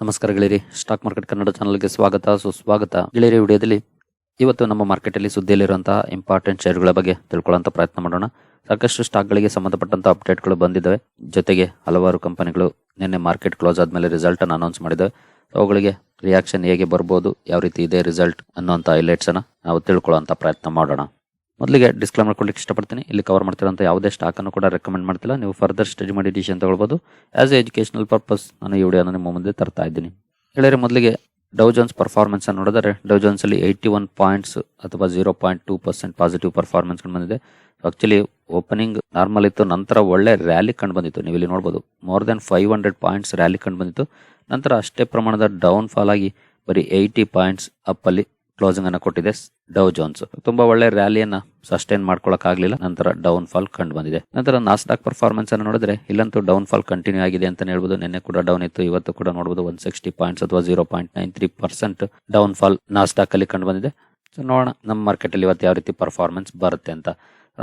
ನಮಸ್ಕಾರ ಗೆಳೆಯರಿ, stock market Kannada ಚಾನಲ್ಗೆ ಸ್ವಾಗತ, ಸುಸ್ವಾಗತ. ಗೆಳೆಯರಿ, ವಿಡಿಯೋದಲ್ಲಿ ಇವತ್ತು ನಮ್ಮ ಮಾರ್ಕೆಟಲ್ಲಿ ಸುದ್ದಿಯಲ್ಲಿರುವಂತಹ ಇಂಪಾರ್ಟೆಂಟ್ ಶೇರ್ಗಳ ಬಗ್ಗೆ ತಿಳ್ಕೊಳ್ಳೋಂಥ ಪ್ರಯತ್ನ ಮಾಡೋಣ. ಸಾಕಷ್ಟು ಸ್ಟಾಕ್ಗಳಿಗೆ ಸಂಬಂಧಪಟ್ಟಂತ ಅಪ್ಡೇಟ್ಗಳು ಬಂದಿದ್ದಾವೆ. ಜೊತೆಗೆ ಹಲವಾರು ಕಂಪನಿಗಳು ನಿನ್ನೆ ಮಾರ್ಕೆಟ್ ಕ್ಲೋಸ್ ಆದಮೇಲೆ ರಿಸಲ್ಟ್ ಅನ್ನು ಅನೌನ್ಸ್ ಮಾಡಿದ್ದಾವೆ. ಅವುಗಳಿಗೆ ರಿಯಾಕ್ಷನ್ ಹೇಗೆ ಬರ್ಬೋದು, ಯಾವ ರೀತಿ ಇದೆ ರಿಸಲ್ಟ್ ಅನ್ನೋಂಥ ಹೈಲೈಟ್ಸನ್ನು ನಾವು ತಿಳ್ಕೊಳ್ಳೋಂಥ ಪ್ರಯತ್ನ ಮಾಡೋಣ. ಮೊದಲಿಗೆ ಡಿಸ್ಕ್ಲೇಮರ್ ಕೊಡ್ಲಿಕ್ಕೆ ಇಷ್ಟಪಡ್ತೀನಿ. ಇಲ್ಲಿ ಕವರ್ ಮಾಡ್ತಿರೋಂಥ ಯಾವುದೇ ಸ್ಟಾಕ್ ಅನ್ನು ಕೂಡ ರೆಕಮೆಂಡ್ ಮಾಡ್ತಿಲ್ಲ. ನೀವು ಫರ್ದರ್ ಸ್ಟಡಿ ಮಾಡಿ ಡಿಸಿಷನ್ ತಗೊಳ್ಬೋದು. ಆಸ್ ಎ ಎಜುಕೇಶನಲ್ ಪರ್ಪಸ್ ನಾನು ಈ ವಿಡಿಯೋನ ನಿಮ್ಮ ಮುಂದೆ ತರ್ತಾ ಇದ್ದೀನಿ. ಹೇಳಿದ್ರೆ ಮೊದಲಿಗೆ ಡೌ ಜೋನ್ಸ್ ಪರ್ಫಾರ್ಮೆನ್ಸ್ ಅನ್ನು ನೋಡಿದರೆ ಡೌ ಜೋನ್ಸ್ ಅಲ್ಲಿ ಏಯ್ಟಿ ಒನ್ ಪಾಯಿಂಟ್ಸ್ ಅಥವಾ zero point two percent positive performance ಕಂಡು ಬಂದಿದೆ. ಆಕ್ಚುಲಿ ಓಪನಿಂಗ್ ನಾರ್ಮಲ್ ಇತ್ತು, ನಂತರ ಒಳ್ಳೆ ರ್ಯಾಲಿ ಕಂಡು ಬಂದಿತ್ತು. ನೀವು ಇಲ್ಲಿ ನೋಡ್ಬೋದು more than five hundred points rally ಕಂಡು ಬಂದಿತ್ತು. ನಂತರ ಅಷ್ಟೇ ಪ್ರಮಾಣದ ಡೌನ್ ಫಾಲ್ ಆಗಿ ಬರೀ ಏಯ್ಟಿ ಪಾಯಿಂಟ್ಸ್ ಅಪ್ ಅಲ್ಲಿ ಕ್ಲೋಸಿಂಗ್ ಅನ್ನು ಕೊಟ್ಟಿದೆ ಡೌ ಜೋನ್ಸ್ ತುಂಬಾ ಒಳ್ಳೆ ರ್ಯಾಲಿಯನ್ನ ಸಸ್ಟೈನ್ ಮಾಡ್ಕೊಳಕ್ ಆಗ್ಲಿಲ್ಲ ನಂತರ ಡೌನ್ ಫಾಲ್ ಕಂಡು ಬಂದಿದೆ. ನಂತರ ನಾಸ್ಟಾಕ್ ಪರ್ಫಾರ್ಮೆನ್ಸ್ ಅನ್ನು ನೋಡಿದ್ರೆ ಇಲ್ಲಂತೂ ಡೌನ್ ಫಾಲ್ ಕಂಟಿನ್ಯೂ ಆಗಿದೆ ಅಂತ ಹೇಳ್ಬೋದು. ನಿನ್ನೆ ಕೂಡ ಡೌನ್ ಇತ್ತು, ಇವತ್ತು ಕೂಡ ನೋಡಬಹುದು ಒನ್ ಸಿಕ್ಸ್ಟಿ ಪಾಯಿಂಟ್ಸ್ ಅಥವಾ zero point nine three percent down fall Nasdaq ಅಲ್ಲಿ ಕಂಡು ಬಂದಿದೆ. ಸೊ ನೋಡೋಣ ನಮ್ಮ ಮಾರ್ಕೆಟ್ ಅಲ್ಲಿ ಇವತ್ತು ಯಾವ ರೀತಿ ಪರ್ಫಾರ್ಮೆನ್ಸ್ ಬರುತ್ತೆ ಅಂತ.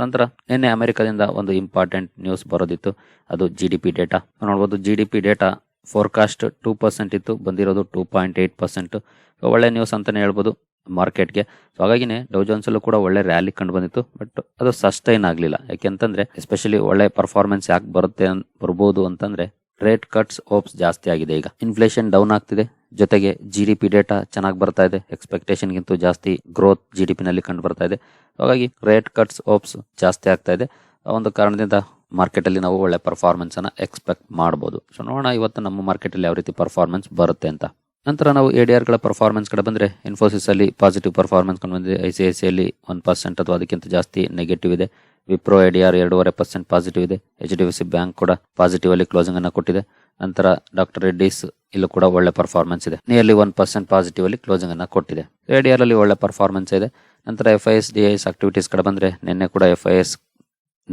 ನಂತರ ನಿನ್ನೆ ಅಮೆರಿಕದಿಂದ ಒಂದು ಇಂಪಾರ್ಟೆಂಟ್ ನ್ಯೂಸ್ ಬರೋದಿತ್ತು. ಅದು ಜಿ ಡಿ ಪಿ ಡೇಟಾ ನೋಡ್ಬೋದು G D P data forecast two percent ಇತ್ತು, ಬಂದಿರೋದು ಟೂ ಪಾಯಿಂಟ್ ಏಟ್ ಪರ್ಸೆಂಟ್ ಒಳ್ಳೆ ನ್ಯೂಸ್ ಅಂತಲೇ ಹೇಳ್ಬೋದು. ಮಾರ್ಕೆಟ್ಗೆ. ಸೊ ಹಾಗಾಗಿನೇ ಡೌ ಜೋನ್ಸಲ್ಲೂ ಕೂಡ ಒಳ್ಳೆ ರ್ಯಾಲಿ ಕಂಡು ಬಂದಿತ್ತು ಬಟ್ ಅದು ಸಸ್ಟೈನ್ ಆಗಲಿಲ್ಲ. ಯಾಕೆಂತಂದ್ರೆ ಎಸ್ಪೆಷಲಿ ಒಳ್ಳೆ ಪರ್ಫಾರ್ಮೆನ್ಸ್ ಯಾಕೆ ಬರುತ್ತೆ ಅಂತ ಬರ್ಬೋದು ಅಂತಂದ್ರೆ ರೇಟ್ ಕಟ್ಸ್ ಓಪ್ಸ್ ಜಾಸ್ತಿ ಆಗಿದೆ ಈಗ. ಇನ್ಫ್ಲೇಷನ್ ಡೌನ್ ಆಗ್ತಿದೆ. ಜೊತೆಗೆ ಜಿ ಡಿ ಪಿ ಡೇಟಾ ಚೆನ್ನಾಗಿ ಬರ್ತಾ ಇದೆ. ಎಕ್ಸ್ಪೆಕ್ಟೇಷನ್ಗಿಂತ ಜಾಸ್ತಿ ಗ್ರೋತ್ ಜಿ ಡಿ ಪಿನಲ್ಲಿ ಕಂಡು ಬರ್ತಾ ಇದೆ. ಹಾಗಾಗಿ ರೇಟ್ ಕಟ್ಸ್ ಓಪ್ಸ್ ಜಾಸ್ತಿ ಆಗ್ತಾ ಇದೆ. ಆ ಒಂದು ಕಾರಣದಿಂದ ಮಾರ್ಕೆಟಲ್ಲಿ ನಾವು ಒಳ್ಳೆ ಪರ್ಫಾರ್ಮೆನ್ಸನ್ನು ಎಕ್ಸ್ಪೆಕ್ಟ್ ಮಾಡ್ಬೋದು. ಸೊ ನೋಡೋಣ ಇವತ್ತು ನಮ್ಮ ಮಾರ್ಕೆಟಲ್ಲಿ ಯಾವ ರೀತಿ ಪರ್ಫಾರ್ಮೆನ್ಸ್ ಬರುತ್ತೆ ಅಂತ. ನಂತರ ನಾವು ಎ ಡಿ ಗಳ ಪರ್ಫಾರ್ಮೆನ್ಸ್ ಕಡೆ ಬಂದರೆ ಇನ್ಫೋಸಿಸ್ ಅಲ್ಲಿ ಪಾಸಿಟಿವ್ ಪರ್ಫಾರ್ಮೆನ್ಸ್ ಕಂಡು ಬಂದಿದೆ. ಐ ಸಿ ಐ ಸಿ ಅಲ್ಲಿ ಒನ್ ಪರ್ಸೆಂಟ್ ಅಥವಾ ಅದಕ್ಕಿಂತ ಜಾಸ್ತಿ ನೆಗೆಟಿವ್ ಇದೆ. ವಿಪ್ರೋ ಎ ಡಿ ಆರ್ ಎರಡೂವರೆ ಪರ್ಸೆಂಟ್ ಪಾಸಿಟಿವ್ ಇದೆ. H D F C bank ಕೂಡ ಪಾಸಿಟಿವ್ ಅಲ್ಲಿ ಕ್ಲೋಸಿಂಗ್ ಅನ್ನು ಕೊಟ್ಟಿದೆ. ನಂತರ ಡಾಕ್ಟರ್ ರೆಡ್ಡಿಸ್ ಇಲ್ಲೂ ಕೂಡ ಒಳ್ಳೆ ಪರ್ಫಾರ್ಮೆನ್ಸ್ ಇದೆ. ನಿಯರ್ಲಿ ಒನ್ ಪರ್ಸೆಂಟ್ ಪಾಸಿಟಿವ್ ಅಲ್ಲಿ ಕ್ಲೋಸಿಂಗ್ ಅನ್ನು ಕೊಟ್ಟಿದೆ. ಎ ಡಿ ಆರ್ ಅಲ್ಲಿ ಒಳ್ಳೆ ಪರ್ಫಾರ್ಮೆನ್ಸ್ ಇದೆ. ನಂತರ F I S D I S activities ಕಡೆ ಬಂದರೆ ನಿನ್ನೆ ಕೂಡ F I S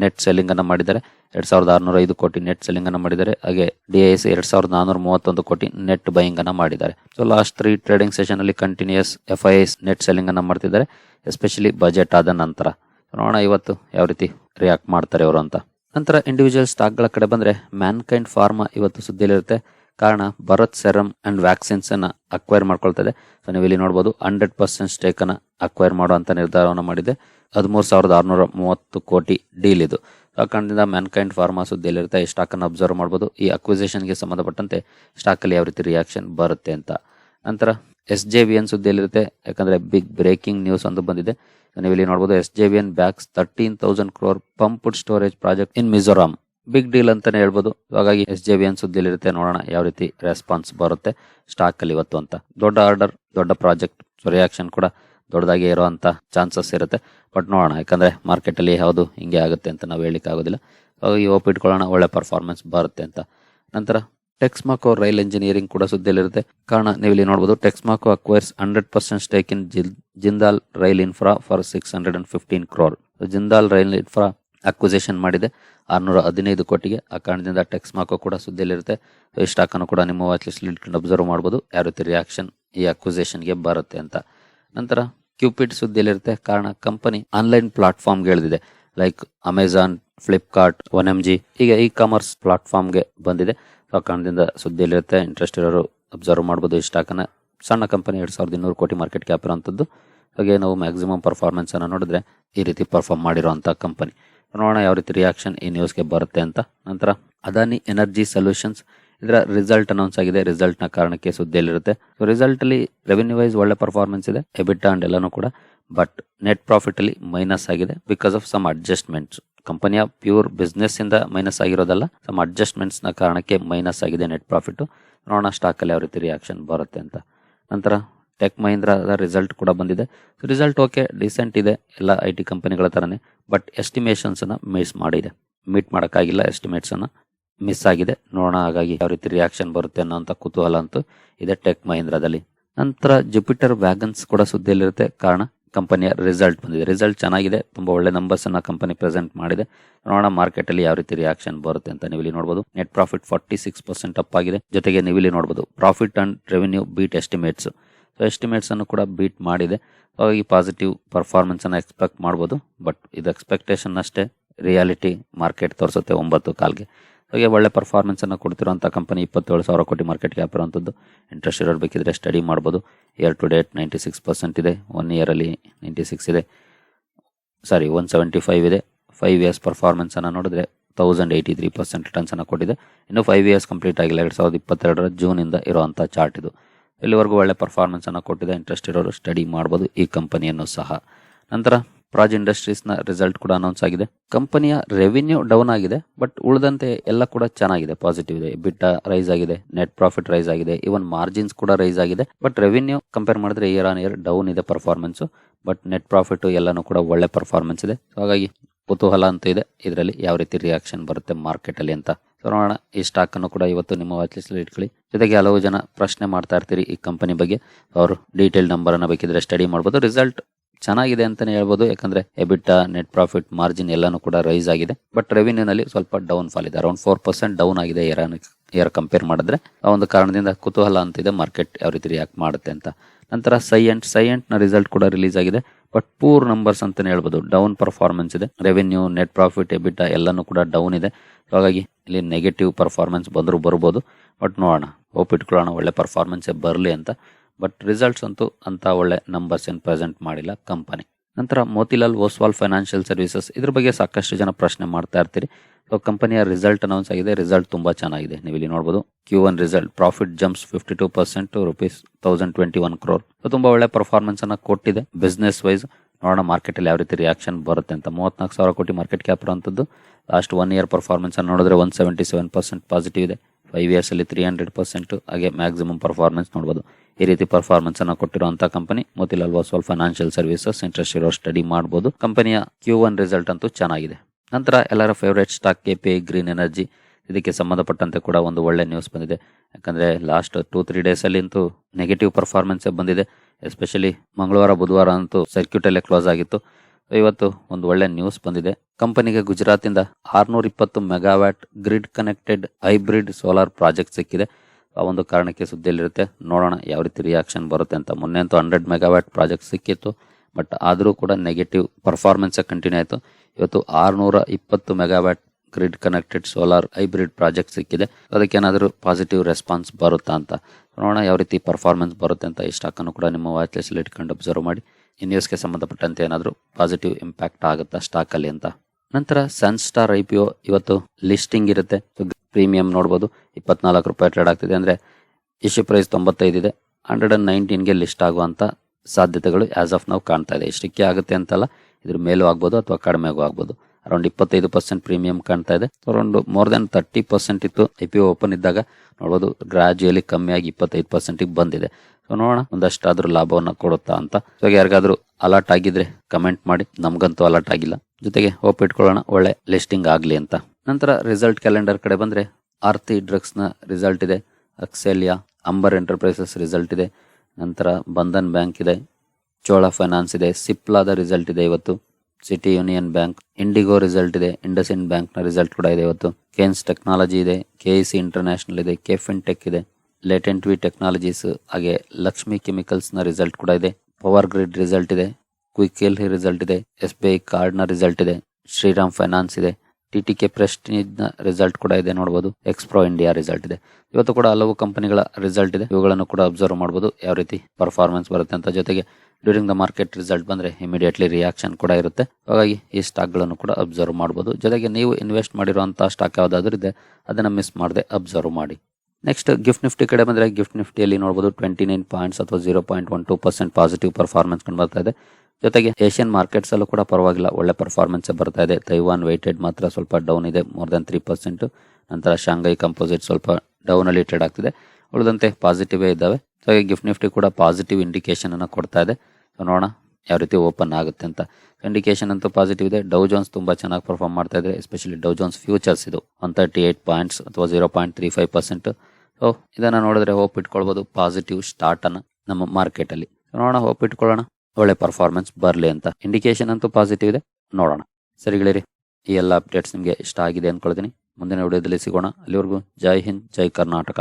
net selling ಅನ್ನು ಮಾಡಿದ್ದಾರೆ. ಎರಡ್ ಸಾವಿರದ ಆರ್ನೂರ ಐದು ಕೋಟಿ ನೆಟ್ ಸೆಲ್ಲಿಂಗ್ ಅನ್ನು ಮಾಡಿದ್ದಾರೆ. ಹಾಗೆ ಡಿ ಎಸ್ ಎರಡ್ ಸಾವಿರದ ನಾನೂರ ಮೂವತ್ತೊಂದು ಕೋಟಿ ನೆಟ್ ಬೈಯಿಂಗ್ ಅನ್ನು ಮಾಡಿದ್ದಾರೆ. So last three trading session ಅಲ್ಲಿ continues F I S net selling ಅನ್ನು ಮಾಡ್ತಿದ್ದಾರೆ. ಎಸ್ಪೆಷಲಿ ಬಜೆಟ್ ಆದ ನಂತರ. ನೋಡೋಣ ಇವತ್ತು ಯಾವ ರೀತಿ ರಿಯಾಕ್ಟ್ ಮಾಡ್ತಾರೆ ಅವರು ಅಂತ. ನಂತರ ಇಂಡಿವಿಜುವಲ್ ಸ್ಟಾಕ್ಗಳ ಕಡೆ ಬಂದ್ರೆ ಮ್ಯಾನ್ಕೈಂಡ್ ಫಾರ್ಮಾ ಇವತ್ತು ಸುದ್ದಿಯಲ್ಲಿರುತ್ತೆ. ಕಾರಣ ಭರತ್ ಸೆರಮ್ ಅಂಡ್ ವ್ಯಾಕ್ಸಿನ್ಸ್ ಅನ್ನ ಅಕ್ವೈರ್ ಮಾಡ್ಕೊಳ್ತದೆ ಸೊ ನೀವು ಇಲ್ಲಿ ನೋಡಬಹುದು ಹಂಡ್ರೆಡ್ ಪರ್ಸೆಂಟ್ ಸ್ಟೇಕ್ ಅನ್ನ ಅಕ್ವೈರ್ ಮಾಡುವಂತ ನಿರ್ಧಾರವನ್ನು ಮಾಡಿದೆ. ಹದಿಮೂರು ಸಾವಿರದ ಆರುನೂರ ಮೂವತ್ತು ಕೋಟಿ ಡೀಲ್ ಇದು. ಆ ಕಾರಣದಿಂದ ಮ್ಯಾನ್ಕೈಂಡ್ ಫಾರ್ಮಾ ಸುದ್ದಿಯಲ್ಲಿರುತ್ತೆ, ಈ ಸ್ಟಾಕ್ ಅನ್ನು ಅಬ್ಸರ್ವ್ ಮಾಡ್ಬೋದು. ಈ ಅಕ್ವಿಸೇಷನ್ಗೆ ಸಂಬಂಧಪಟ್ಟಂತೆ ಸ್ಟಾಕಲ್ಲಿ ಯಾವ ರೀತಿ ರಿಯಾಕ್ಷನ್ ಬರುತ್ತೆ ಅಂತ. ನಂತರ ಎಸ್ ಜೆ ವಿ ಎನ್ ಸುದ್ದಿಯಲ್ಲಿರುತ್ತೆ, ಯಾಕಂದರೆ ಬಿಗ್ ಬ್ರೇಕಿಂಗ್ ನ್ಯೂಸ್ ಒಂದು ಬಂದಿದೆ. ನೀವು ಇಲ್ಲಿ ನೋಡಬಹುದು S J V N bags thirteen thousand crore pumped storage project in Mizoram big deal ಅಂತಲೇ ಹೇಳ್ಬೋದು. ಹಾಗಾಗಿ ಎಸ್ ಜೆ ವಿ ಎನ್ ಸುದ್ದಿಯಲ್ಲಿರುತ್ತೆ, ನೋಡೋಣ ಯಾವ ರೀತಿ ರೆಸ್ಪಾನ್ಸ್ ಬರುತ್ತೆ ಸ್ಟಾಕ್ ಅಲ್ಲಿ ಇವತ್ತು ಅಂತ. ದೊಡ್ಡ ಆರ್ಡರ್ ದೊಡ್ಡ ಪ್ರಾಜೆಕ್ಟ್ ರಿಯಾಕ್ಷನ್ ಕೂಡ ದೊಡ್ಡದಾಗಿ ಇರುವಂತ ಚಾನ್ಸಸ್ ಇರುತ್ತೆ. ಬಟ್ ನೋಡೋಣ, ಯಾಕಂದ್ರೆ ಮಾರ್ಕೆಟ್ ಅಲ್ಲಿ ಯಾವುದು ಹಿಂಗೆ ಆಗುತ್ತೆ ಅಂತ ನಾವು ಹೇಳಲಿಕ್ಕೆ ಆಗೋದಿಲ್ಲ. ಹಾಗಾಗಿ ಹೋಪ್ ಇಟ್ಕೊಳ್ಳೋಣ, ಒಳ್ಳೆ ಪರ್ಫಾರ್ಮೆನ್ಸ್ ಬರುತ್ತೆ ಅಂತ. ನಂತರ ಟೆಕ್ಸ್ಮಾಕೋ ರೈಲ್ ಇಂಜಿನಿಯರಿಂಗ್ ಕೂಡ ಸುದ್ದಿಯಲ್ಲಿರುತ್ತೆ. ಕಾರಣ ನೀವು ಇಲ್ಲಿ ನೋಡಬಹುದು Texmaco acquires hundred percent stake in Jindal rail infra for six hundred and fifteen crore Jindal rail infra acquisition ಮಾಡಿದೆ. ಆರ್ನೂರ ಹದಿನೈದು ಕೋಟಿಗೆ. ಆ ಕಾರಣದಿಂದ ಟೆಕ್ಸ್ಮಾಕೋ ಕೂಡ ಸುದ್ದಿಯಲ್ಲಿರುತ್ತೆ. ಈ ಸ್ಟಾಕ್ ಅನ್ನು ಕೂಡ ನಿಮ್ಮ ವಾಚ್ ಲಿಸ್ಟ್ ಇಟ್ಕೊಂಡು ಅಬ್ಸರ್ವ್ ಮಾಡಬಹುದು ಯಾವ ರೀತಿ ರಿಯಾಕ್ಷನ್ ಈ ಅಕ್ವಿಸೇಷನ್ಗೆ ಬರುತ್ತೆ ಅಂತ. ನಂತರ ಕ್ಯೂಪಿಡ್ ಸುದ್ದಿಯಲ್ಲಿರುತ್ತೆ. ಕಾರಣ ಕಂಪನಿ ಆನ್ಲೈನ್ ಪ್ಲಾಟ್ಫಾರ್ಮ್ಗೆ ಹೇಳಿದೆ like Amazon Flipkart one M G ಈಗ ಇ ಕಾಮರ್ಸ್ ಪ್ಲಾಟ್ಫಾರ್ಮ್ಗೆ ಬಂದಿದೆ. ಆ ಕಾರಣದಿಂದ ಸುದ್ದಿಯಲ್ಲಿರುತ್ತೆ. ಇಂಟ್ರೆಸ್ಟ್ ಇರೋರು ಅಬ್ಸರ್ವ್ ಮಾಡ್ಬೋದು. ಈ ಸಣ್ಣ ಕಂಪನಿ ಎರಡು ಸಾವಿರದ ಇನ್ನೂರು ಕೋಟಿ ಮಾರ್ಕೆಟ್ ಕ್ಯಾಪ್ ಇರುವಂಥದ್ದು ಹಾಗೆ ನಾವು ಮ್ಯಾಕ್ಸಿಮಮ್ ಪರ್ಫಾರ್ಮೆನ್ಸ್ ಅನ್ನು ನೋಡಿದ್ರೆ ಈ ರೀತಿ ಪರ್ಫಾರ್ಮ್ ಮಾಡಿರೋಂಥ ಕಂಪನಿ ನೋಡೋಣ ಯಾವ ರೀತಿ ರಿಯಾಕ್ಷನ್ ಈ ನ್ಯೂಸ್ಗೆ ಬರುತ್ತೆ ಅಂತ. ನಂತರ ಅದಾನಿ ಎನರ್ಜಿ ಸೊಲ್ಯೂಷನ್ಸ್ ಇದರ ರಿಸಲ್ಟ್ ಅನೌನ್ಸ್ ಆಗಿದೆ. ರಿಸಲ್ಟ್ನ ಕಾರಣಕ್ಕೆ ಸುದ್ದಿಯಲ್ಲಿರುತ್ತೆ. ಸೊ ರಿಸಲ್ಟ್ ಅಲ್ಲಿ ರೆವೆನ್ಯೂ ವೈಸ್ ಒಳ್ಳೆ ಪರ್ಫಾರ್ಮೆನ್ಸ್ ಇದೆ ಎಬಿಟ್ ಅಂಡ್ ಎಲ್ಲಾನು ಕೂಡ. ಬಟ್ ನೆಟ್ ಪ್ರಾಫಿಟ್ ಅಲ್ಲಿ ಮೈನಸ್ ಆಗಿದೆ ಬಿಕಾಸ್ ಆಫ್ ಸಮ್ ಅಡ್ಜಸ್ಟ್ಮೆಂಟ್ಸ್ ಕಂಪನಿಯ ಪ್ಯೂರ್ ಬಿಸ್ನೆಸ್ ಇಂದ ಮೈನಸ್ ಆಗಿರೋದಲ್ಲ ಸಮ್ ಅಡ್ಜಸ್ಟ್ಮೆಂಟ್ಸ್ನ ಕಾರಣಕ್ಕೆ ಮೈನಸ್ ಆಗಿದೆ ನೆಟ್ ಪ್ರಾಫಿಟ್ ನೋಡೋಣ ಸ್ಟಾಕ್ ಅಲ್ಲಿ ಯಾವ ರೀತಿ ರಿಯಾಕ್ಷನ್ ಬರುತ್ತೆ ಅಂತ. ನಂತರ ಟೆಕ್ ಮಹೀಂದ್ರದ ರಿಸಲ್ಟ್ ಕೂಡ ಬಂದಿದೆ. ಸೊ ರಿಸಲ್ಟ್ ಓಕೆ ಡಿಸೆಂಟ್ ಇದೆ, ಎಲ್ಲ ಐ ಟಿ ಕಂಪನಿಗಳ ತರನೇ. ಬಟ್ ಎಸ್ಟಿಮೇಷನ್ಸ್ ಅನ್ನ ಮಿಸ್ ಮಾಡಿದೆ. ಮೀಟ್ ಮಾಡೋಕ್ಕಾಗಿಲ್ಲ ಎಸ್ಟಿಮೇಟ್ಸ್ ಅನ್ನ. ಮಿಸ್ ಆಗಿದೆ. ನೋಡೋಣ ಹಾಗಾಗಿ ಯಾವ ರೀತಿ ರಿಯಾಕ್ಷನ್ ಬರುತ್ತೆ ಅನ್ನೋಂಥ ಕುತೂಹಲ ಅಂತೂ ಇದೆ ಟೆಕ್ ಮಹೀಂದ್ರದಲ್ಲಿ ನಂತರ ಜುಪಿಟರ್ ವ್ಯಾಗನ್ಸ್ ಕೂಡ ಸುದ್ದಿಯಲ್ಲಿರುತ್ತೆ. ಕಾರಣ ಕಂಪನಿಯ ರಿಸಲ್ಟ್ ಬಂದಿದೆ. ರಿಸಲ್ಟ್ ಚೆನ್ನಾಗಿದೆ. ತುಂಬಾ ಒಳ್ಳೆ ನಂಬರ್ಸ್ ಅನ್ನ ಕಂಪನಿ ಪ್ರೆಸೆಂಟ್ ಮಾಡಿದೆ. ನೋಡೋಣ ಮಾರ್ಕೆಟ್ ಅಲ್ಲಿ ಯಾವ ರೀತಿ ರಿಯಾಕ್ಷನ್ ಬರುತ್ತೆ ಅಂತ ನೀವು ಇಲ್ಲಿ ನೋಡಬಹುದು net profit forty six percent up ಆಗಿದೆ. ಜೊತೆಗೆ ನೀವು ಇಲ್ಲಿ ನೋಡಬಹುದು profit and revenue beat estimates so estimates ಅನ್ನು ಕೂಡ ಬೀಟ್ ಮಾಡಿದೆ. ಹಾಗಾಗಿ ಪಾಸಿಟಿವ್ ಪರ್ಫಾರ್ಮೆನ್ಸ್ ಅನ್ನ ಎಕ್ಸ್ಪೆಕ್ಟ್ ಮಾಡಬಹುದು ಬಟ್ ಇದು ಎಕ್ಸ್ಪೆಕ್ಟೇಷನ್ ಅಷ್ಟೇ. ರಿಯಾಲಿಟಿ ಮಾರ್ಕೆಟ್ ತೋರಿಸುತ್ತೆ ಒಂಬತ್ತು ಕಾಲ್ಗೆ. ಹಾಗೆ ಒಳ್ಳೆ ಪರ್ಫಾರ್ಮೆನ್ಸನ್ನು ಕೊಡ್ತಿರುವಂಥ ಕಂಪನಿ ಇಪ್ಪತ್ತೇಳು ಸಾವಿರ ಕೋಟಿ ಮಾರ್ಕೆಟ್ ಕ್ಯಾಪ್ ಇರುವಂಥದ್ದು ಇಂಟ್ರೆಸ್ಟ್ ಇರೋರು ಬೇಕಿದ್ರೆ ಸ್ಟಡಿ ಮಾಡ್ಬೋದು. Year to date ninety six percent ಇದೆ. ಒನ್ ಇಯರಲ್ಲಿ ನೈಂಟಿ ಸಿಕ್ಸ್ ಇದೆ. ಸಾರಿ ಒನ್ ಸೆವೆಂಟಿ ಫೈವ್ ಇದೆ ಫೈವ್ ಇಯರ್ಸ್ ಪರ್ಫಾರ್ಮೆನ್ಸನ್ನು ನೋಡಿದ್ರೆ thousand eighty three percent returns ಅನ್ನು ಕೊಟ್ಟಿದೆ. ಇನ್ನು ಫೈವ್ ಇಯರ್ಸ್ ಕಂಪ್ಲೀಟ್ ಆಗಿಲ್ಲ. ಎರಡು ಸಾವಿರದ ಇಪ್ಪತ್ತೆರಡರ ಜೂನಿಂದ ಇರುವಂಥ ಚಾರ್ಟ್ ಇದು. ಇಲ್ಲಿವರೆಗೂ ಒಳ್ಳೆ ಪರ್ಫಾರ್ಮೆನ್ಸನ್ನು ಕೊಟ್ಟಿದೆ. ಇಂಟ್ರೆಸ್ಟ್ ಇರೋರು ಸ್ಟಡಿ ಮಾಡ್ಬೋದು ಈ ಕಂಪನಿಯನ್ನು ಸಹ. ನಂತರ ಪ್ರಾಜ್ನ ರಿಸಲ್ಟ್ ಕೂಡ ಅನೌನ್ಸ್ ಆಗಿದೆ. ಕಂಪನಿಯ ರೆವಿನ್ಯೂ ಡೌನ್ ಆಗಿದೆ ಬಟ್ ಉಳಿದಂತೆ ಎಲ್ಲ ಕೂಡ ಚೆನ್ನಾಗಿದೆ. ಪಾಸಿಟಿವ್ ಇದೆ. ಬಿಟ್ಟ ರೈಸ್ ಆಗಿದೆ. ನೆಟ್ ಪ್ರಾಫಿಟ್ ರೈಸ್ ಆಗಿದೆ. ಇವನ್ ಮಾರ್ಜಿನ್ಸ್ ಕೂಡ ರೈಸ್ ಆಗಿದೆ. ಬಟ್ ರೆವಿನ್ಯೂ ಕಂಪೇರ್ ಮಾಡಿದ್ರೆ ಇಯರ್ ಆನ್ ಇಯರ್ ಡೌನ್ ಇದೆ ಪರ್ಫಾರ್ಮೆನ್ಸ್ ಬಟ್ ನೆಟ್ ಪ್ರಾಫಿಟ್ ಎಲ್ಲನೂ ಕೂಡ ಒಳ್ಳೆ ಪರ್ಫಾರ್ಮೆನ್ಸ್ ಇದೆ. ಹಾಗಾಗಿ ಕುತೂಹಲ ಅಂತ ಇದೆ. ಇದರಲ್ಲಿ ಯಾವ ರೀತಿ ರಿಯಾಕ್ಷನ್ ಬರುತ್ತೆ ಮಾರ್ಕೆಟ್ ಅಲ್ಲಿ ಅಂತ. ನೋಡೋಣ. ಈ ಸ್ಟಾಕ್ ಅನ್ನು ಕೂಡ ಇವತ್ತು ನಿಮ್ಮ ವಾಚ್ ಲಿಸ್ಟ್ ಇಟ್ಕೊಳ್ಳಿ. ಜೊತೆಗೆ ಹಲವು ಜನ ಪ್ರಶ್ನೆ ಮಾಡ್ತಾ ಇರ್ತೀರಿ ಈ ಕಂಪನಿ ಬಗ್ಗೆ. ಅವರು ಡೀಟೇಲ್ ನಂಬರ್ ಅನ್ನ ಬೇಕಿದ್ರೆ ಸ್ಟಡಿ ಮಾಡಬಹುದು ರಿಸಲ್ಟ್ ಚೆನ್ನಾಗಿದೆ ಅಂತಾನೆ ಹೇಳ್ಬೋದು. ಯಾಕಂದ್ರೆ ಎಬಿಟಾ ನೆಟ್ ಪ್ರಾಫಿಟ್ ಮಾರ್ಜಿನ್ ಎಲ್ಲಾನು ಕೂಡ ರೈಸ್ ಆಗಿದೆ. ಬಟ್ ರೆವಿನ್ಯೂ ನಲ್ಲಿ ಸ್ವಲ್ಪ ಡೌನ್ ಫಾಲ್ ಇದೆ. ಅರೌಂಡ್ ಫೋರ್ ಪರ್ಸೆಂಟ್ ಡೌನ್ ಆಗಿದೆ ಇಯರ್ ಕಂಪೇರ್ ಮಾಡಿದ್ರೆ. ಆ ಒಂದು ಕಾರಣದಿಂದ ಕುತೂಹಲ ಅಂತಿದೆ ಮಾರ್ಕೆಟ್ ಯಾವ ರೀತಿ ರಿಯಾಕ್ಟ್ ಮಾಡುತ್ತೆ ಅಂತ. ನಂತರ ಸೈಯಂಟ್ನ ರಿಸಲ್ಟ್ ಕೂಡ ರಿಲೀಸ್ ಆಗಿದೆ. ಬಟ್ ಪೂರ್ ನಂಬರ್ಸ್ ಅಂತಾನೆ ಹೇಳ್ಬೋದು. ಡೌನ್ ಪರ್ಫಾರ್ಮೆನ್ಸ್ ಇದೆ. ರೆವೆನ್ಯೂ ನೆಟ್ ಪ್ರಾಫಿಟ್ ಎಬಿಟ ಎಲ್ಲಾನು ಕೂಡ ಡೌನ್ ಇದೆ. ಹಾಗಾಗಿ ಇಲ್ಲಿ ನೆಗೆಟಿವ್ ಪರ್ಫಾರ್ಮೆನ್ಸ್ ಬಂದರೂ ಬರ್ಬೋದು. ಬಟ್ ನೋಡೋಣ. ಹೋಪ್ ಇಟ್ಕೊಳ್ಳೋಣ. ಒಳ್ಳೆ ಪರ್ಫಾರ್ಮೆನ್ಸೇ ಬರಲಿ ಅಂತ. ಬಟ್ ರಿಸಲ್ಟ್ಸ್ ಅಂತೂ ಅಂತ ಒಳ್ಳೆ ನಂಬರ್ಸ್ ಏನು ಪ್ರೆಸೆಂಟ್ ಮಾಡಿಲ್ಲ ಕಂಪನಿ ನಂತರ ಮೋತಿಲಾಲ್ ಓಸ್ವಾಲ್ ಫೈನಾನ್ಷಿಯಲ್ ಸರ್ವಿಸಸ್ ಇದ್ರ ಬಗ್ಗೆ ಸಾಕಷ್ಟು ಜನ ಪ್ರಶ್ನೆ ಮಾಡ್ತಾ ಇರ್ತೀರಿ. ಸೊ ಕಂಪನಿಯ ರಿಸಲ್ಟ್ ಅನೌನ್ಸ್ ಆಗಿದೆ. ರಿಸಲ್ಟ್ ತುಂಬಾ ಚೆನ್ನಾಗಿದೆ. ನೀವು ಇಲ್ಲಿ ನೋಡಬಹುದು Q one result profit jumps fifty two percent rupees thousand twenty one crore so ತುಂಬಾ ಒಳ್ಳೆ ಪರ್ಫಾರ್ಮೆನ್ಸ್ ಅನ್ನ ಕೊಟ್ಟಿದೆ. ಬಿಸ್ನೆಸ್ ವೈಸ್ ನೋಡೋಣ ಮಾರ್ಕೆಟ್ ಅಲ್ಲಿ ಯಾವ ರೀತಿ ರಿಯಾಕ್ಷನ್ ಬರುತ್ತೆ ಅಂತ. ಮೂವತ್ನಾಲ್ಕು ಸಾವಿರ ಕೋಟಿ ಮಾರ್ಕೆಟ್ ಕ್ಯಾಪ್ ಇರುವಂತದ್ದು ಲಾಸ್ಟ್ ಒನ್ ಇಯರ್ ಪರ್ಫಾರ್ಮೆನ್ಸ್ ಅನ್ನು ನೋಡಿದ್ರೆ one seventy seven percent positive ಇದೆ. ಫೈವ್ ಇಯರ್ಸ್ ಅಲ್ಲಿ ತ್ರೀ ಹಂಡ್ರೆಡ್ ಪರ್ಸೆಂಟ್ ಹಾಗೆ ಮ್ಯಾಕ್ಸಿಮಮ್ ಪರ್ಫಾರ್ಮೆನ್ಸ್ ನೋಡಬಹುದು ಈ ರೀತಿ ಪರ್ಫಾರ್ಮೆನ್ಸ್ ಅನ್ನು ಕೊಟ್ಟಿರುವಂತಹ company Motilal Oswal financial services interest ಇರೋ ಸ್ಟಡಿ ಮಾಡಬಹುದು ಕಂಪನಿಯ ಕ್ಯೂ ಒನ್ ರಿಸಲ್ಟ್ ಅಂತೂ ಚೆನ್ನಾಗಿದೆ. ನಂತರ ಎಲ್ಲರ favourite stock K P green energy ಇದಕ್ಕೆ ಸಂಬಂಧಪಟ್ಟಂತೆ ಕೂಡ ಒಂದು ಒಳ್ಳೆ ನ್ಯೂಸ್ ಬಂದಿದೆ. ಯಾಕಂದ್ರೆ ಲಾಸ್ಟ್ ಟೂ ತ್ರೀ ಡೇಸ್ ಅಲ್ಲಿ ಅಂತೂ ನೆಗೆಟಿವ್ ಪರ್ಫಾರ್ಮೆನ್ಸ್ ಬಂದಿದೆ. ಎಸ್ಪೆಷಲಿ ಮಂಗಳವಾರ, ಬುಧವಾರ ಅಂತೂ ಸರ್ಕ್ಯೂಟ್ ಅಲ್ಲೇ ಕ್ಲೋಸ್ ಆಗಿತ್ತು. ಇವತ್ತು ಒಂದು ಒಳ್ಳೆ ನ್ಯೂಸ್ ಬಂದಿದೆ. ಕಂಪನಿಗೆ ಗುಜರಾತಿಂದ ಆರ್ನೂರ ಇಪ್ಪತ್ತು megawatt grid connected hybrid solar project ಸಿಕ್ಕಿದೆ. ಆ ಒಂದು ಕಾರಣಕ್ಕೆ ಸುದ್ದಿಯಲ್ಲಿರುತ್ತೆ. ನೋಡೋಣ ಯಾವ ರೀತಿ ರಿಯಾಕ್ಷನ್ ಬರುತ್ತೆ ಅಂತ. ಮೊನ್ನೆ ಅಂತೂ ಹಂಡ್ರೆಡ್ ಮೆಗಾವ್ಯಾಟ್ ಪ್ರಾಜೆಕ್ಟ್ ಸಿಕ್ಕಿತ್ತು ಬಟ್ ಆದರೂ ಕೂಡ ನೆಗೆಟಿವ್ ಪರ್ಫಾರ್ಮೆನ್ಸ್ ಕಂಟಿನ್ಯೂ ಆಯಿತು. ಇವತ್ತು ಆರುನೂರ ಇಪ್ಪತ್ತು megawatt grid connected solar hybrid project ಸಿಕ್ಕಿದೆ. ಅದಕ್ಕೆ ಏನಾದರೂ ಪಾಸಿಟಿವ್ ರೆಸ್ಪಾನ್ಸ್ ಬರುತ್ತಾ ಅಂತ. ನೋಡೋಣ ಯಾವ ರೀತಿ ಪರ್ಫಾರ್ಮೆನ್ಸ್ ಬರುತ್ತೆ ಅಂತ ಈ ಸ್ಟಾಕ್ ಅನ್ನು ಕೂಡ ನಿಮ್ಮ ವಾಚ್ ಲಿಸ್ಟ್ ಇಟ್ಕೊಂಡು ಅಬ್ಸರ್ವ್ ಮಾಡಿ. ಈ ನ್ಯೂಸ್ಗೆ ಸಂಬಂಧಪಟ್ಟಂತೆ ಏನಾದರೂ ಪಾಸಿಟಿವ್ ಇಂಪ್ಯಾಕ್ಟ್ ಆಗುತ್ತಾ ಸ್ಟಾಕಲ್ಲಿ ಅಂತ? ನಂತರ ಸನ್ ಸ್ಟಾರ್ ಐ ಪಿ ಇವತ್ತು ಲಿಸ್ಟಿಂಗ್ ಇರುತ್ತೆ. ಪ್ರೀಮಿಯಂ ನೋಡ್ಬೋದು. ಇಪ್ಪತ್ನಾಲ್ಕು ರೂಪಾಯಿ ಟ್ರೇಡ್ ಆಗ್ತಿದೆ ಅಂದ್ರೆ ಇಶ್ಯೂ ಪ್ರೈಸ್ ತೊಂಬತ್ತೈದು ಇದೆ. ಹಂಡ್ರೆಡ್ ಆ್ಯಂಡ್ ನೈನ್ಟೀನ್ಗೆ ಲಿಸ್ಟ್ ಆಗುವಂಥ ಸಾಧ್ಯತೆಗಳು ಆಸ್ ಆಫ್ ನಾವು ಕಾಣ್ತಾ ಇದೆ. ಇಷ್ಟಕ್ಕೆ ಆಗುತ್ತೆ ಅಂತಲ್ಲ, ಇದ್ರ ಮೇಲೂ ಆಗ್ಬೋದು ಅಥವಾ ಕಡಿಮೆಗೂ ಆಗ್ಬೋದು. ಅರೌಂಡ್ ಇಪ್ಪತ್ತೈದು ಪರ್ಸೆಂಟ್ ಪ್ರೀಮಿಯಂ ಕಾಣ್ತಾ ಇದೆ. Around more than thirty percent ಇತ್ತು ಐ ಪಿ ಓಪನ್ ಇದ್ದಾಗ. ನೋಡಬಹುದು ಗ್ರಾಜುಯಲಿ ಕಮ್ಮಿಯಾಗಿ ಇಪ್ಪತ್ತೈದು ಪರ್ಸೆಂಟಿಗೆ ಬಂದಿದೆ. ಸೊ ನೋಡೋಣ, ಒಂದಷ್ಟಾದ್ರೂ ಲಾಭವನ್ನು ಕೊಡುತ್ತಾ ಅಂತ. ಸೊ ಯಾರಿಗಾದ್ರೂ ಅಲರ್ಟ್ ಆಗಿದ್ರೆ ಕಮೆಂಟ್ ಮಾಡಿ. ನಮ್ಗಂತೂ ಅಲರ್ಟ್ ಆಗಿಲ್ಲ. ಜೊತೆಗೆ ಹೋಪ್ ಇಟ್ಕೊಳ್ಳೋಣ, ಒಳ್ಳೆ ಲಿಸ್ಟಿಂಗ್ ಆಗಲಿ ಅಂತ. ನಂತರ ರಿಸಲ್ಟ್ ಕ್ಯಾಲೆಂಡರ್ ಕಡೆ ಬಂದ್ರೆ ಆರ್ತಿ ಡ್ರಗ್ಸ್ನ ರಿಸಲ್ಟ್ ಇದೆ. ಅಕ್ಸೆಲಿಯಾ ಅಂಬರ್ ಎಂಟರ್ಪ್ರೈಸಸ್ ರಿಸಲ್ಟ್ ಇದೆ. ನಂತರ ಬಂಧನ್ ಬ್ಯಾಂಕ್ ಇದೆ. ಚೋಳ ಫೈನಾನ್ಸ್ ಇದೆ. ಸಿಪ್ಲಾದ ರಿಸಲ್ಟ್ ಇದೆ ಇವತ್ತು. City Union Bank IndiGo result ಇದೆ ಇಂಡಸ್ ಇಂಡ್ ಬ್ಯಾಂಕ್ನ ರಿಸಲ್ಟ್ ಕೂಡ ಇದೆ ಇವತ್ತು. ಕೇನ್ಸ್ ಟೆಕ್ನಾಲಜಿ ಇದೆ ಕೆಇಸಿ ಇಂಟರ್ನ್ಯಾಷನಲ್ ಇದೆ ಕೆಫಿನ್ ಟೆಕ್ ಇದೆ. ಲೇಟೆಂಟ್ ವಿ ಟೆಕ್ನಾಲಜೀಸ್ ಹಾಗೆ ಲಕ್ಷ್ಮಿ ಕೆಮಿಕಲ್ಸ್ನ ರಿಸಲ್ಟ್ ಕೂಡ ಇದೆ. ಪವರ್ ಗ್ರಿಡ್ ರಿಸಲ್ಟ್ ಇದೆ ಕ್ವಿಕ್ ಎಲ್ ರಿಸಲ್ಟ್ ಇದೆ ಎಸ್ ಬಿ ಐ ಕಾರ್ಡ್ನ ರಿಸಲ್ಟ್ ಇದೆ ಶ್ರೀರಾಮ್ ಫೈನಾನ್ಸ್ ಇದೆ. ಟಿ ಟಿ ಕೆ ಪ್ರೆಸ್ಟೀಜ್ನ ರಿಸಲ್ಟ್ ಕೂಡ ಇದೆ ನೋಡಬಹುದು ಎಕ್ಸ್ಪ್ರೋ ಇಂಡಿಯಾ ರಿಸಲ್ಟ್ ಇದೆ. ಇವತ್ತು ಕೂಡ ಹಲವು ಕಂಪನಿಗಳ ರಿಸಲ್ಟ್ ಇದೆ. ಇವುಗಳನ್ನು ಕೂಡ ಅಬ್ಸರ್ವ್ ಮಾಡಬಹುದು ಯಾವ ರೀತಿ ಪರ್ಫಾರ್ಮೆನ್ಸ್ ಬರುತ್ತೆ ಅಂತ ಜೊತೆಗೆ ಡ್ಯೂರಿಂಗ್ ದ ಮಾರ್ಕೆಟ್ ರಿಸಲ್ಟ್ ಬಂದ್ರೆ ಇಮಿಡಿಯೇಟ್ಲಿ ರಿಯಾಕ್ಷನ್ ಕೂಡ ಇರುತ್ತೆ. ಹಾಗಾಗಿ ಈ ಸ್ಟಾಕ್ಗಳನ್ನು ಕೂಡ ಅಬ್ಸರ್ವ್ ಮಾಡಬಹುದು ಜೊತೆಗೆ ನೀವು ಇನ್ವೆಸ್ಟ್ ಮಾಡಿರುವಂತಹ ಸ್ಟಾಕ್ ಯಾವ್ದಾದ್ರು ಇದೆ, ಅದನ್ನ ಮಿಸ್ ಮಾಡದೆ ಅಬ್ಸರ್ವ್ ಮಾಡಿ. ನೆಕ್ಸ್ಟ್ ಗಿಫ್ಟ್ ನಿಫ್ಟಿ ಕಡೆ ಬಂದ್ರೆ ಗಿಫ್ಟ್ ನಿಫ್ಟಿಯಲ್ಲಿ ನೋಡಬಹುದು ಟ್ವೆಂಟಿ ನೈನ್ ಪಾಯಿಂಟ್ಸ್ ಅಥವಾ zero point one two percent positive performance ಕಂಡು ಬರ್ತಾ ಇದೆ. ಜೊತೆಗೆ ಏಷ್ಯನ್ ಮಾರ್ಕೆಟ್ಸ್ ಅಲ್ಲೂ ಕೂಡ ಪರವಾಗಿಲ್ಲ. ಒಳ್ಳೆ ಪರ್ಫಾರ್ಮೆನ್ಸ್ ಬರ್ತಾ ಇದೆ. ತೈವಾನ್ ವೈಟೆಡ್ ಮಾತ್ರ ಸ್ವಲ್ಪ ಡೌನ್ ಇದೆ. ಮೋರ್ ದನ್ ತ್ರೀ ಪರ್ಸೆಂಟ್ ನಂತರ ಶಾಂಘೈ ಕಂಪೋಸಿಟ್ ಸ್ವಲ್ಪ ಡೌನ್ ಅಲ್ಲಿ ಟ್ರೇಡ್ ಆಗ್ತಿದೆ. ಉಳಿದಂತೆ ಪಾಸಿಟಿವ್ ಇದ್ದಾವೆ. ಹಾಗೆ ಗಿಫ್ಟ್ ನಿಫ್ಟಿ ಕೂಡ ಪಾಸಿಟಿವ್ ಇಂಡಿಕೇಶನ್ ಅನ್ನು ಕೊಡ್ತಾ ಇದೆ. ನೋಡೋಣ ಯಾವ ರೀತಿ ಓಪನ್ ಆಗುತ್ತೆ ಅಂತ. ಇಂಡಿಕೇಶನ್ ಅಂತೂ ಪಾಸಿಟಿವ್ ಇದೆ. ಡೌ ಜೋನ್ಸ್ ತುಂಬಾ ಚೆನ್ನಾಗಿ ಪರ್ಫಾರ್ಮ್ ಮಾಡ್ತಾ ಇದೆ. ಎಸ್ಪೆಷಲಿ ಡೌ ಜೋನ್ಸ್ ಫ್ಯೂಚರ್ಸ್ ಇದು ಒನ್ ತರ್ಟಿ ಏಟ್ ಪಾಯಿಂಟ್ಸ್ ಅಥವಾ zero point three five percent so ಇದನ್ನ ನೋಡಿದ್ರೆ ಹೋಪ್ ಇಟ್ಕೊಳ್ಬಹುದು ಪಾಸಿಟಿವ್ ಸ್ಟಾರ್ಟ್ ಅನ್ನ ನಮ್ಮ ಮಾರ್ಕೆಟ್ ಅಲ್ಲಿ. ನೋಡೋಣ ಹೋಪ್ ಇಟ್ಕೊಳ್ಳೋಣ. ಒಳ್ಳೆ ಪರ್ಫಾರ್ಮೆನ್ಸ್ ಬರಲಿ ಅಂತ ಇಂಡಿಕೇಶನ್ ಅಂತೂ ಪಾಸಿಟಿವ್ ಇದೆ. ನೋಡೋಣ. ಸರಿಗಳಿರಿ ಈ ಎಲ್ಲ ಅಪ್ಡೇಟ್ಸ್ ನಿಮಗೆ ಇಷ್ಟ ಆಗಿದೆ ಅಂದ್ಕೊಳ್ತೀನಿ ಮುಂದಿನ ವಿಡಿಯೋದಲ್ಲಿ ಸಿಗೋಣ. ಅಲ್ಲಿವರೆಗೂ ಜೈ ಹಿಂದ್, ಜೈ ಕರ್ನಾಟಕ.